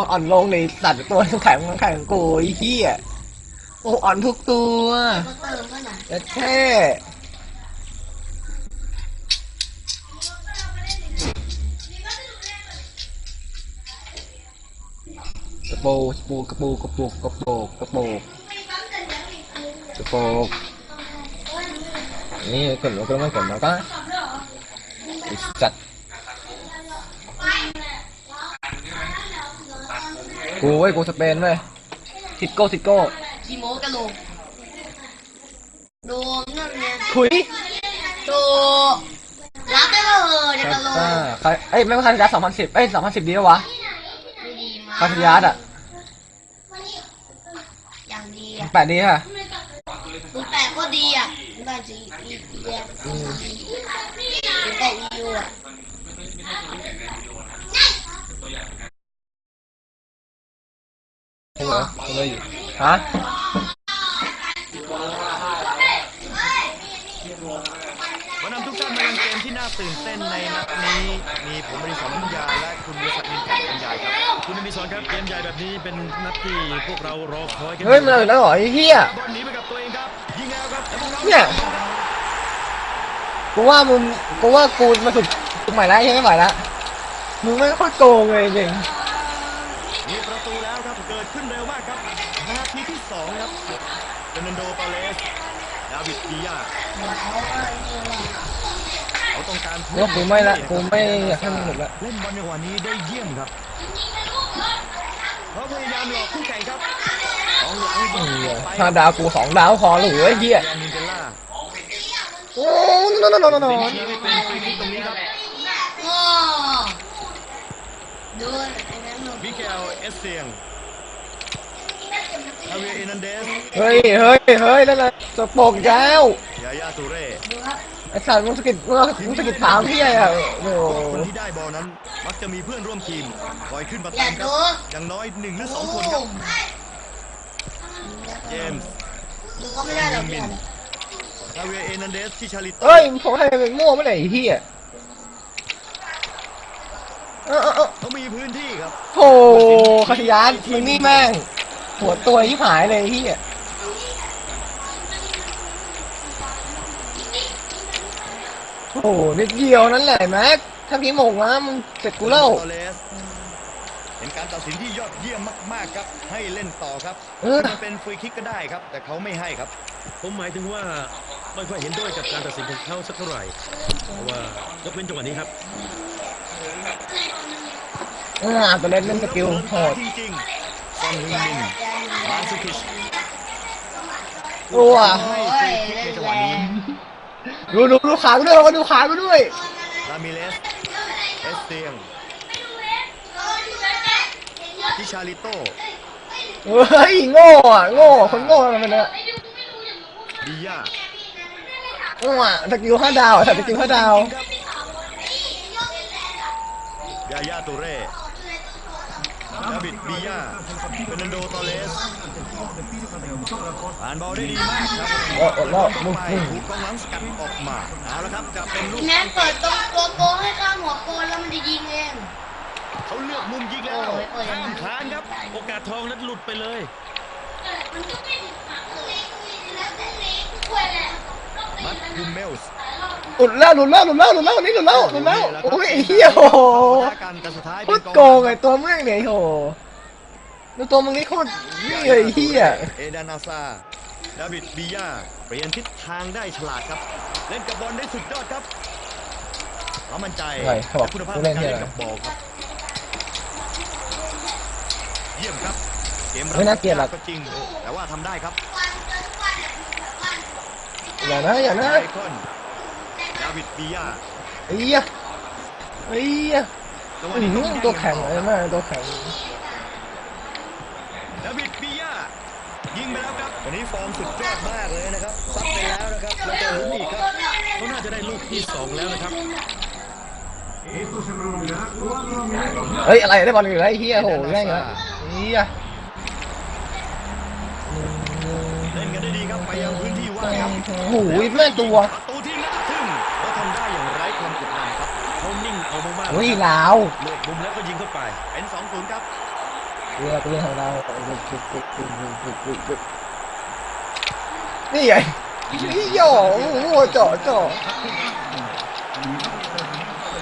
อ่อนลงในสัตว์ตัวแข็งแข็งกูไอ้เหี้ยโอ้อ่อนทุกตัวก็เติมก็หน่อยจะแค่กระโปงกระโปงกระโปงกระโปงกระโปงกระโปงนี่กดลงก็ไม่กดแล้วก็ไอ้สัตว์ กูเว้ยกูสเปนเว้ยทิดโก้ทิดโก้กี่โมกะโหลกโดมนั่นเนี่ยคุยโดรับได้ป่ะเออเดี๋ยวกะโหลกอ่าใครเอ้ยไม่ว่าคาสิยัสสองพันสิบเอ้ยสองพันสิบดีแล้ววะไม่ดีมาคาสิยัสอะอย่างดีอะแปดดีค่ะดูแปดก็ดีอะได้จีอีอีแยกดูแต่อียูอะ เหรอเลยอยู่ฮะมานำทุกท่านมายังเกมที่น่าตื่นเต้นในนัดนี้ มีผมบริษัทนิยาและคุณวิสัทนินแข่งใหญ่ครับ คุณอมิสอนครับเกมใหญ่แบบนี้เป็นนัดที่พวกเรารอคอยกันเฮ้ยมันเลยแล้วเหรอไอ้เหี้ยบอลหนีไปกับตัวเองครับยิงแล้วครับแล้วพวกเราเนี่ยกูว่ามึงกูว่ากูมาสุดสุดใหม่แล้วยังไม่ไหวแล้วมึงไม่ค่อยโกงเลยจริง มีประตูแล้วครับ เกิ ดขึ้นเร็วมากครับนาทีที่สองครับเฟรนันโดปาเลสดาวิดดียาเขาต้องการว่ากูไม่ละกูไม่อยากให้มึงหลุดละเล่นบอลในวันนี้ได้เยี่ยมครับเขาพยายามหลอกคู่แข่งครับของหลังไอ้ยิงเหี้ยไปห้าดาวกูสองดาวพอหรือไอ้เหี้ยแดนนินเดล่าโอ้โนโนโนโนโนชี้ให้เป็นฟรีคิกตรงนี้ครับโอ้ดูไอ้นั่นหนูมิเกลเอสเซียง ฮาเวียร์เอนันเดสเฮ้ย เฮ้ย เฮ้ย นั่นแหละสะโปกแล้ว ยายาตูเร่ดูครับไอ้สัตว์มึงสะกิดมึงมึงสะกิดถามพี่อะโอ้โหคนที่ได้บอลนั้น มักจะมีเพื่อนร่วมทีมคอยขึ้นมาอย่าตามครัดูบอย่างน้อยหนึ่งหรือสองคนครับเจมส์ดูก็ไม่ได้หรอกเนี่ยฮาเวียร์เอนันเดสที่ชาลิตเฮ้ยมึงผมให้เป็นมั่วไม่ไหนไอ้เหี้ยเออเออเออเขามีพื้นที่ครับโธ่คาทิยานมึงนี่แม่ง หัวตัวที่หายเลยที่อะโอ้โหนิดเดียวนั่นแหละแม็กถ้าพี่หมงนะมึงเสร็จกูแล้วตอเลสเป็นการตัดสินที่ยอดเยี่ยมมากๆครับ ให้เล่นต่อครับเออ มันเป็นฟรีคิกก็ได้ครับ แต่เขาไม่ให้ครับ ผมหมายถึงว่าไม่ค่อยเห็นด้วยกับการตัดสินของเขาสักเท่าไหร่เพราะว่ายกเว้นจังหวะนี้ครับอ่าตัวเล่นเล่นสกิลโหดจริงๆซอนฮึ งมินมาซุคิชรัวให้ฟรีคิกในจังหวะนี้ดูดูดูขากูด้วยเราก็ดูขากูด้วยลามิเลสเอสเตียงทิชาลิโตเฮ้ยโง่อะโง่คนโง่มันเป็นอะดิยาโง่อะสกิลห้าดาวอะสกิลห้าดาวยายาตูเร่ ดาวิดบิยาเฟรนันโดตอเลสอ่านบอลได้ดีมากครับเออเออแล้วมึงไปมึงถูกกองหลังสกัดออกมาเอาละครับจะเป็นลูกแม่เปิดตรงตัวโกงให้ข้ามหัวโกนแล้วมันจะยิงเอง เขาเลือกมุมยิงแล้วโอ้ยเปิดยังห้าไงมคานครับ โอกาสทองนั้นหลุดไปเลย มัดคุมเมลส์ หลุดแล้วหลุดแล้วหลุดแล้วหลุดแล้วนี่หลุดแล้วหลุดแล้วโอ้ยไอ้เหี้ยโอ้โหปะทะกันแต่สุดท้ายโคเป็นตรโกงไอ้ตัวมึงเนี่ยโอ้โหดูตัวมึงนี่โคตรนี่เลยไอ้เหี้ยเอดานาซาดาวิดบิยาเปลี่ยนทิศทางได้ฉลาดครับ เล่นกับบอลได้สุดยอดครับเขามั่นใจอะไรเขาบอกและคุณภาพผู้ในเล่นการเหี้ยเล่นกับบอลครับเยี่ยมครับเกมไม่น่าเกลียดหรอกก็จริงแต่ว่าทำได้ครับอย่านะอย่านะไอคอนดา วิดบิยาไอ้เหี้ยไอ้เหี้ยจังหวะอื้อนี้หืต้อองตัวแข็งเลยมากตัวแข็งดาวิดบิยายิงไปแล้วครับวันนี้ฟอร์มสุดยอดมากเลยนะครับซัดไปแล้วนะครับแล้วก็ลุ้นอีกครับเขาน่าจะได้ลูกที่สองแล้วนะครับเฮ้ยอะไรได้บอลอยู่แล้วไอ้เหี้ยโอ้โหแม่งเลยเหี้ยเล่นกันได้ดีครับไปยังพื้นที่ว่างครับโอ้โหแม่งตัว เขานิ่งเอามากๆเฮ้ยลาวเลือกมุมแล้วก็ยิงเข้าไป เป็น2-0ครับเรือกูเล่นทางเรานี่ไงหย่อโอ้โหจ่อจ่อ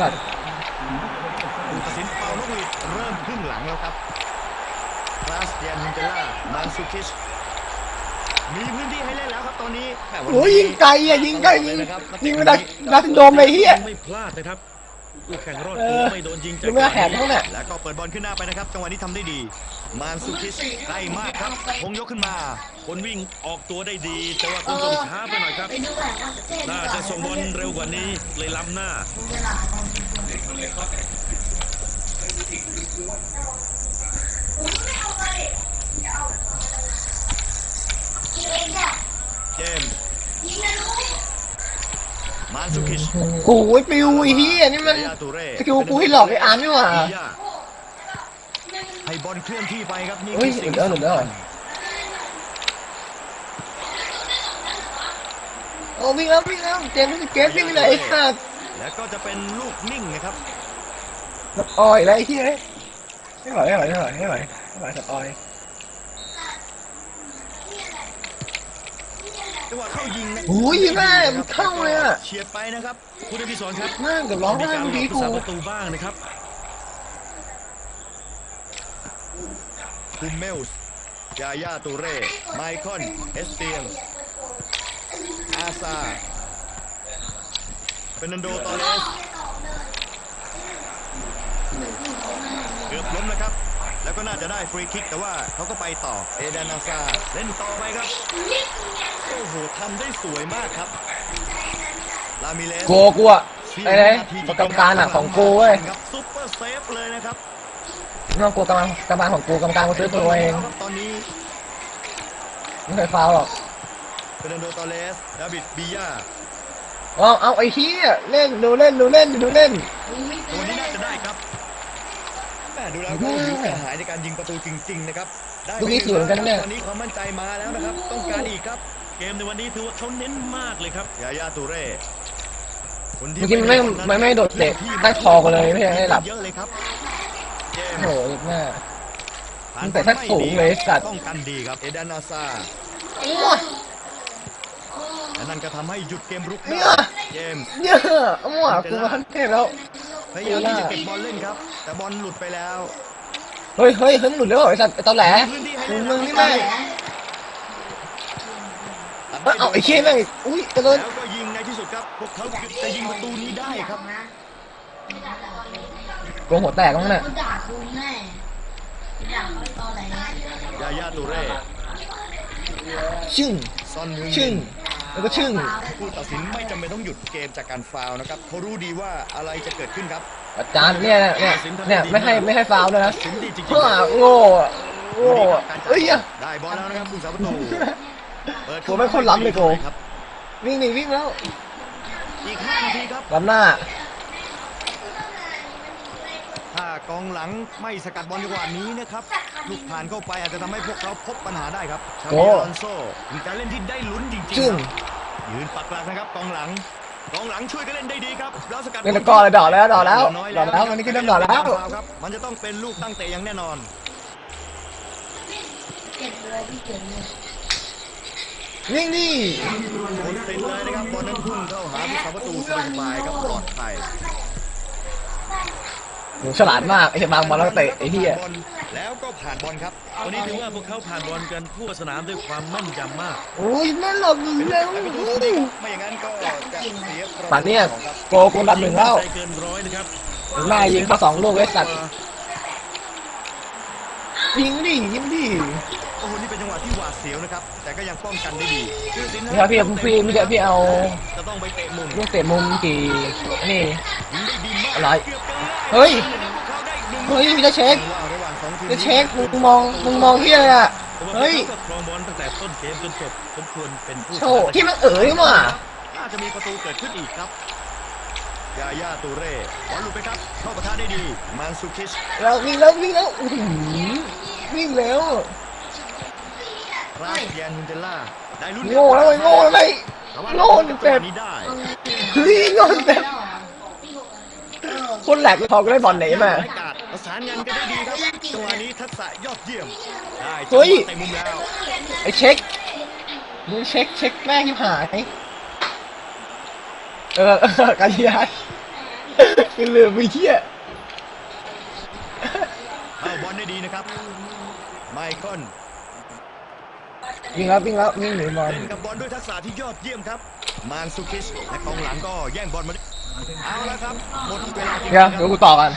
สัตว์ผู้ตัดสินเป่านกหวีดเริ่มครึ่งหลังแล้วครับคลาสเดียนฮินเจล่ามันซูคิชมีพื้นที่ให้เล่นแล้วครับตอนนี้แหม่วันโอ้ยนี้ยิงไกลอะยิงไกลยิงยิงไม่ได้ดันโดมเลยเฮียไม่พลาดนะครับลูก แข่งรอดเอตัวอไม่โดนยิงจากดูไม่แหนทั้งนั้นแล้วก็เปิดบอลขึ้นหน้าไปนะครับ จังหวะนี้ทำได้ดี มานซูคิชใกล้มากครับคงยกขึ้นมา คนวิ่งออกตัวได้ดี แต่ว่าคุณส่งช้าไปหน่อยครับไปดูแหวนว่าจะเท่ดีน่ากว่าจะส่งบอลเร็วกว่านี้เลยล้ำหน้ามึงจะหลาดเจมส์มานซูคิช โอ้ยปิวไอ้เฮียนี่มันยาตูเร่สกิลกูให้หลอกไอ้อาร์มนี่หว่าให้บอลเคลื่อนที่ไปครับนี่เฮ้ยคือสิ่งเดี๋ยวเดี๋ยวเดี๋ยวสำคัญโอ้วิ่งแล้ววิ่งแล้วเจมส์เกตวิ่งไปไหนไอ้สัตว์แล้วก็จะเป็นลูกนิ่งนะครับสปอยแล้วไอ้เฮียไม่ไหวไม่ไหวไม่ไหวไม่ไหวไม่ไหวสปอย จังหวะเข้ายิงนะโอ้ยแม่มันเข้าเลยอะเฉียดไปนะครับคุณอภิสรครับแม่งเกือบร้องมีไห้การเมื่อหลอกี้กผู้กู สาประตูบ้างนะครับคุมเมลส์ยาย่าตูเร่ไมคอนเอสเตียงอาซาเฟรนันโดตอเรสเกือบล้มนะครับ แล้วก็น่าจะได้ฟรีคิกแต่ว่าเขาก็ไปต่อเอเดนอาซาเล่นต่อไปครับโอ้โหทำได้สวยมากครับลามิเลสโกกูอะไอ้ไหนประกำการอะของกูเว้ยครับซุปเปอร์เซฟเลยนะครับไม่ต้องกลัวกำลังกำลังของกูกำลังกูซื้อตัวเองตอนนี้ไม่เคยฟาวหรอกเฟรนันโดตอเรสดาบิดบิยาเอาเอาไอ้เฮียเล่นดูเล่นดูเล่นดูเล่นตัวนี้น่าจะได้ครับแม่ดูแล้วก็หิวกระหายในการยิงประตูจริง ๆ นะครับได้ลูกนี้สวยเหมือนกันนะเนี่ยตอนนี้ความมั่นใจมาแล้วนะครับ ต้องการอีกครับ เกมในวันนี้ถือว่าเขาเน้นมากเลยครับยาย่าตูเร่คนที่เมื่อกี้มันไม่ไม่ไม่โดดเตะได้คอกันเลยไม่ใช่ให้หลับเยอะเลยครับเจมโอ้ส์โหแม่ผ่ามันแต่ถ้าสูงเลยสัตว์ป้องกันดีครับเอเดนอาซาโอ้ยและนั่นก็ทำให้หยุดเกมรุกเนี่ได้ยเจมส์เยอะมั่วกูมาขั้นเทพแล้ว พยายามที่จะเก็บบอลเล่นครับ แต่บอลหลุดไปแล้วเฮ้ยเฮ้ยเฮ้ยมึงหลุดแล้วเหรอไอ้สัตว์ไอ้ตอแหลพื้นที่ให้มึเล่งนมึงนี่แม่งตัดเอ้ยเอาไอ้เชี่ยแม่งอุ้ยกระโดดแล้วก็ยิงในที่สุดครับพวกเขาจะยิงประตูนี้ได้ครับโกงหัวแตกมั้งน่ะกูด่ากูแน่ด่าเขาตอนไหน ยาย่าตูเร่ชึ่ง ซอนฮึงชึ่ง แล้วก็ชึ่งผู้ตัดสินไม่จำเป็นต้องหยุดเกมจากการฟาวล์นะครับเขารู้ดีว่าอะไรจะเกิดขึ้นครับอาจารย์เนี่ยเนี่ยเนี่ยไม่ให้ไม่ให้ฟาวล์ด้วยนะสินดีจริงเพื่อโง่อะโง่อะเอ้ยอะ ได้บอลแล้วนะครับผู้สาประตูเปิดโกไม่คนล้ำเลยโก ครับวิ่งหนีวิ่งแล้วอีก5นาทีครับล้ำหน้า ถ้ากองหลังไม่สกัดบอลจังหวะนี้นะครับ ลูกผ่านเข้าไปอาจจะทำให้พวกเขาพบปัญหาได้ครับชาโอ้บิออนโซมีการเล่นที่ได้ลุ้นจริงๆชึ่งครับยืนปักหลักนะครับกองหลังกองหลังช่วยกันเล่นได้ดีครับแล้วสกัดเล่นตะกร้อเลยดอกแล้วดอกแล้วดอกแล้ววันนี้ขึ้นน้ำดอกแล้วครับมันจะต้องเป็นลูกตั้งเตะอย่างแน่นอนเจ็บเลยพี่เจ็บเลยวิ่งดิคนติดเลยนะครับบอลนั้นพุ่งเข้าหาผู้สาประตูสบายๆครับปลอดภัย โหฉลาดมากไอ้เหี้ยบางบอลแล้วเตะไอ้เหี้ยบอลแล้วก็ผ่านบอลครับวันนี้ถือว่าพวกเขาผ่านบอลกันทั่วสนามด้วยความแม่นยำมากโอ้ยแม่นหลบเร็วไม่อย่างนั้นก็จะเสียประตูป่านเนี้ยสองครับโกกูดับหนึ่งแล้วใจเกินร้อยนะครับแม่ยิงเขาสองลูกไอ้สัตว์ยิงดิยิงดิโอ้โหนี่เป็นจังหวะที่หวาดเสียวนะครับ แต่ก็ยังป้องกันได้ดีชื่อสินนี่ครับพี่พี่พี่เดี๋ยวพี่เอาจะต้องไปเตะมุมลูกเตะมุมกี่นี่ยิงได้ดีมากอะไรเกือบ เกินเฮ้ยเขาได้อีกหนึ่งเฮ้ยมีจะเช็คว่าระหว่างสองทีมจะเช็คมึงมองมึงมองเฮียอะไรอะแต่ว่าพวกเฮ้ยเขาก็ครองบอลตั้งแต่ต้นเกมจนจบสมควรเป็นผู้ชโธ่นะที่มันเอ๋ยมาน่าจะมีประตูเกิดขึ้นอีกครับยาย่าตูเร่บอลหลุดไปครับ เข้าประทะได้ดีมานซูคิชเราวิ่งแล้ววิ่งแล้วอื้อหือวิ่งแล้วราสเยนฮุนเจล่าได้ลุ้นโง่แล้วเว้ยโง่แล้วเว้ยแต่ว่าโง่เต็มนี้ได้เฮ้ยโง่เต็ม คนแหลกเลยพอก็ได้บอลไหนมารายการประสานงานกันได้ดีครับเล่นจริงจังหวะนี้ทักษะยอดเยี่ยมได้จังเฮ้ยหวะเตะมุมแล้วไอ้เช็คมึงเช็คเช็คแม่งที่หายเออเออการยานคือลืมไปเที่ยเข้าบอลได้ดีนะครับ ไมเคิลวิ่งแล้ววิ่งแล้ววิ่งหนีบอลเล่นกับบอลด้วยทักษะที่ยอดเยี่ยมครับ มานซูคิชและกองหลังก็แย่งบอลมาได้ เอาละครับหมดเวลาจริงๆเดี๋ยวเดี๋ยวกูต่อกัน